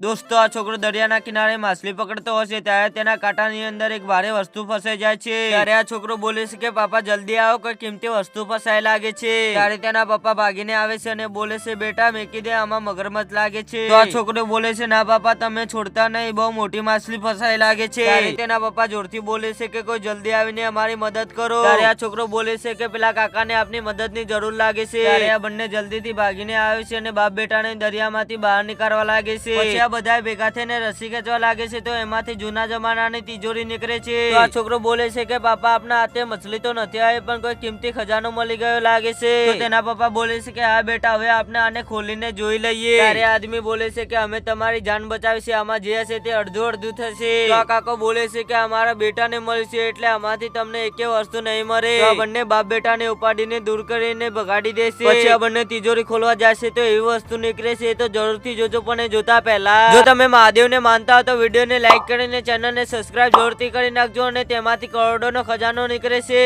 દોસ્તો, આ છોકરો દરિયાના કિનારે માછલી પકડતો હશે ત્યારે તેના કાંટાની અંદર એક ભારે વસ્તુ ફસાઈ જાય છે. ત્યારે આ છોકરો બોલે છે કે, પાપા, જલ્દી આવો, કોઈ કિંમતી વસ્તુ ફસાઈ લાગે છે. ત્યારે તેના પપ્પા ભાગીને આવે છે અને બોલે છે, બેટા, મેકી દે, આમાં મગરમચ્છ લાગે છે. તો આ છોકરો બોલે છે, ના, પાપા, તમે છોડતા નહીં, બહુ મોટી માછલી ફસાઈ લાગે છે. તેના પપ્પા જોરથી બોલે છે કે, કોઈ જલ્દી આવીને અમારી મદદ કરો. ત્યારે આ છોકરો બોલે છે કે, પેલા કાકાને આપની મદદની જરૂર લાગે છે. ત્યારે આ બંને જલ્દીથી ભાગીને આવે છે અને બાપ બેટાને દરિયામાંથી બહાર નીકાળવા લાગે છે. પછી બધા ભેગા થઈને રસી ખેંચવા લાગે છે તો એમાંથી જૂના જમાનાની તિજોરી નીકળે છે. આ છોકરો બોલે છે કે પાપા આપના હાથે મછલી તો નથી આવી, પણ કોઈ કિંમતી ખજાનો મળી ગયો લાગે છે. તેના પપ્પા બોલે છે કે, હા, બેટા, હવે આપણે આને ખોલીને જોઈ લઈએ. ત્યારે આદમી બોલે છે કે, અમે તમારી જાન બચાવી આમાં જે હશે તે અડધું અડધું થશે. તો આ કાકો બોલે છે કે, અમારા બેટાને મળશે, એટલે આમાંથી તમને એકે વસ્તુ નહીં મળે. બંને બાપ બેટાને ઉપાડીને દૂર કરીને ભગાડી દેશે. પછી આ બંને તિજોરી ખોલવા જશે તો એવી વસ્તુ નીકળે છે, તો જરૂરથી જોજો પણ જોતા પહેલા. જો તમે મહાદેવને માનતા હો તો વિડીયોને લાઈક કરીને ચેનલને સબસ્ક્રાઇબ જરૂરથી કરી નાખજો અને તેમાંથી કરોડોનો ખજાનો નીકળે છે.